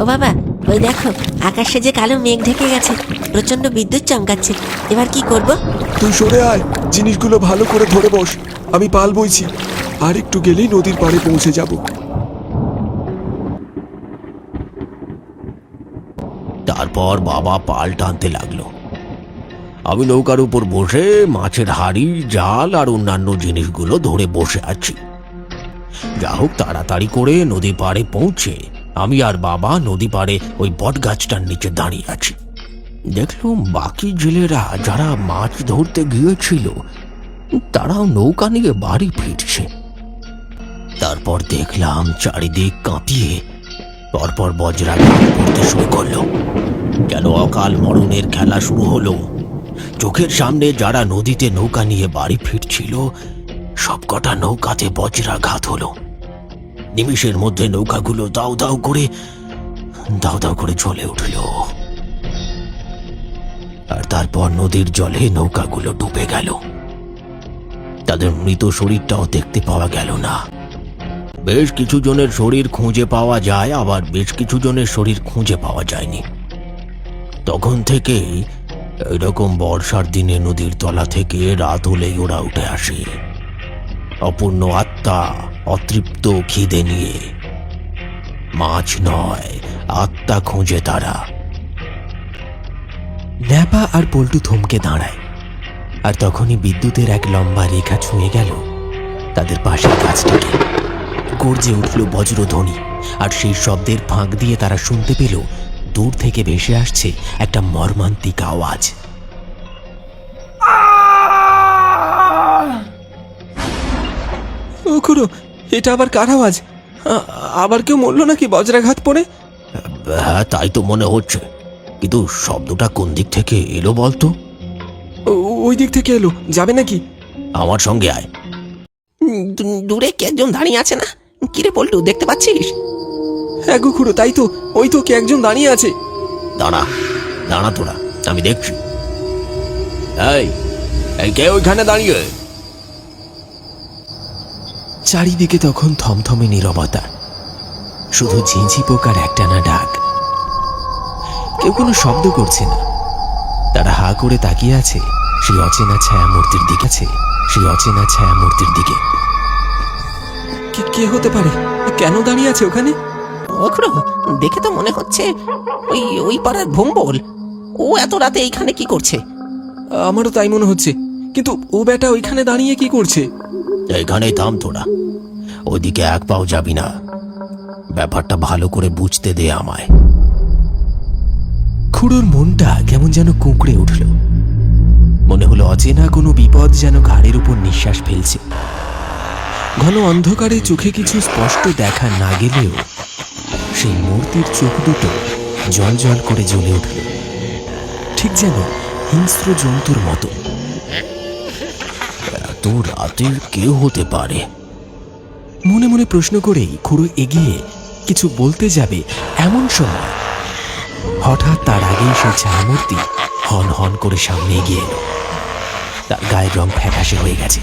ও বাবা ওই দেখো আকাশে যে কালো মেঘ ঢেকে গেছে প্রচণ্ড বিদ্যুৎ চমকাচ্ছে। এবার কি করব? তুই সরে আয় জিনিসগুলো ভালো করে ধরে বস আমি পাল বইছি। আর একটু গেলেই নদীর পাড়ে পৌঁছে যাব। তারপর বাবা পাল টানতে লাগল। আমি নৌকার উপর বসে মাছের হাড়ি জাল আর অন্যান্য জিনিসগুলো ধরে বসে আছি। যা হোক তাড়াতাড়ি করে নদী পাড়ে পৌঁছে আমি আর বাবা নদী পাড়ে ওই বট গাছটার নিচে দাঁড়িয়ে আছি। দেখলাম বাকি জেলেরা যারা মাছ ধরতে গিয়েছিল, তারাও নৌকা নিয়ে বাড়ি ফিরছে। তারপর দেখলাম চারিদিক কাঁপিয়ে পরপর বজ্রাঘাত করতে শুরু করল। কেন অকাল মরণের খেলা শুরু হলো? চোখের সামনে যারা নদীতে নৌকা নিয়ে বাড়ি ফিরছিল, সবকটা নৌকাতে বজ্রাঘাত হলো। নিমিষের মধ্যে নৌকাগুলো দাও দাউ করে, দাও দাউ করে জ্বলে উঠল। আর তারপর নদীর জলে নৌকাগুলো ডুবে গেল। তাদের মৃত শরীরটাও দেখতে পাওয়া গেল না। বেশ কিছু জনের শরীর খুঁজে পাওয়া যায়, আবার বেশ কিছু জনের শরীর খুঁজে পাওয়া যায়নি। তখন থেকেই এরকম বর্ষার দিনে নদীর তলা থেকে রাত হলেই ওরা উঠে আসে। অপূর্ণ আত্মা অতৃপ্ত খিদে নিয়ে। মাছ নয় আত্মা খুঁজে তারা। ন্যাপা আর পল্টু থমকে দাঁড়ায়। আর তখনই বিদ্যুতের এক লম্বা রেখা ছুঁয়ে গেল তাদের পাশের গাছটাকে। গর্জে উঠল বজ্রধ্বনি আর সেই শব্দের ফাঁক দিয়ে তারা শুনতে পেল দূর থেকে ভেসে আসছে একটা মর্মান্তিক আওয়াজ। ও খুড়ো এটা আবার কার আওয়াজ? আবার কেউ মরলো নাকি বজ্রাঘাত পড়ে? হ্যাঁ তাই তো মনে হচ্ছে। কিন্তু শব্দটা কোন দিক থেকে এলো বলতো? ও- ওই দিক থেকে এলো। যাবে নাকি? আমার সঙ্গে আয়। দূরে কে একজন দাঁড়িয়ে আছে না? কিরে পল্টু দেখতে পাচ্ছিস? হ্যাঁ গো খুড়ো তাই তো। ওই তো কে একজন দাঁড়িয়ে আছে। দাঁড়া দাঁড়া তোরা আমি দেখছি। এই এই কে ওইখানে দাঁড়িয়ে? চারিদিকে তখন থমথমে নীরবতা। শুধু ঝিঁঝি পোকার একটানা ডাক। কেউ কোনো শব্দ করছে না। তারা হা করে তাকিয়ে আছে সেই অচেনা ছায়া মূর্তির দিকে আছে সেই অচেনা ছায়া মূর্তির দিকে। কে কে হতে পারে? কেন দাঁড়িয়ে আছে ওখানে? দেখে তো মনে হচ্ছে ওই ওই পাড়ার ভোম্বল। ও এত রাতে এইখানে কি করছে? আমারও তাই মনে হচ্ছে। কিন্তু ও বেটা ওইখানে দাঁড়িয়ে কি করছে? এখানেই থাম তোরা ওইদিকে এক পাও যাবি না। ব্যাপারটা ভালো করে বুঝতে দে আমায়। খুড়োর মনটা কেমন যেন কুঁকড়ে উঠল। মনে হলো অচেনা কোনো বিপদ যেন ঘাড়ের উপর নিঃশ্বাস ফেলছে। ঘন অন্ধকারে চোখে কিছু স্পষ্ট দেখা না গেলেও সেই মূর্তির চোখ দুটো জল জল করে জ্বলে উঠল। ঠিক যেন হিংস্র জন্তুর মতো। এত রাতের কেউ হতে পারে? মনে মনে প্রশ্ন করেই খুড়ো এগিয়ে কিছু বলতে যাবে এমন সময়। হঠাৎ তার আগেই সে ঝামূর্তি হন হন করে সামনে এগিয়ে এলো। তার গায়ের রং ফ্যাকাশে হয়ে গেছে।